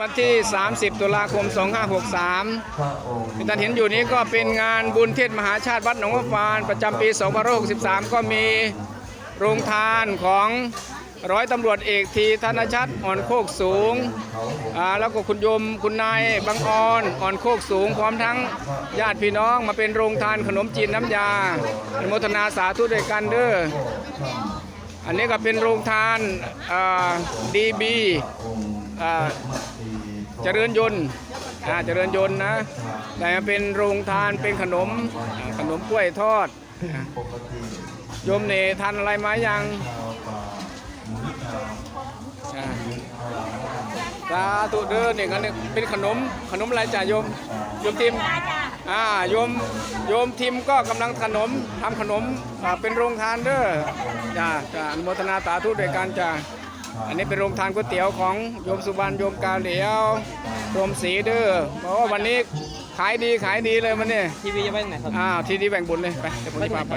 วันที่ 30 ตุลาคม 2563พระองค์ที่ท่านเห็นอยู่นี้ก็เป็นงานบุญเทศมหาชาติวัดหนองวัวฟาน ประจำปี 2563 ก็มีโรงทานของร้อยตำรวจเอกทีธนชัดอ่อนโคกสูงอ่าแล้วก็คุณโยมคุณนายบางออนอ่อนโคกสูง พร้อมทั้งญาติพี่น้องมาเป็นโรงทานขนมจีนน้ำยาอนุโมทนาสาธุด้วยกันเด้อ อันนี้ก็เป็นโรงทานดีบีเจริญยนต์เจริญยนต์นะ แต่เป็นโรงทานเป็นขนมขนมกล้วยทอดโยมเนทานอะไรมายังชาวป่าหมุนชาวอ่าสาธุเด้อเนี่ยเนี่ยเป็นขนมขนมอะไรจ่าโยมโยมทิม อ่าโยมโยมทิมก็กำลังขนมทำขนมอ่าเป็นโรงทานเด้อจ้าจ้าอนุโมทนาสาธุด้วยกันจ้าอันนี้เป็นโรงทานก๋วยเตี๋ยวของโยมสุบรรณโยมกาเหลียวโยมศรีเด้อเพราะว่าวันนี้ขายดีขายดีเลยมันเนี่ยทีวีจะไปไหนครับอ้าวทีนี้แบ่งบุญเลยไปเดี๋ยวผมจะพาไป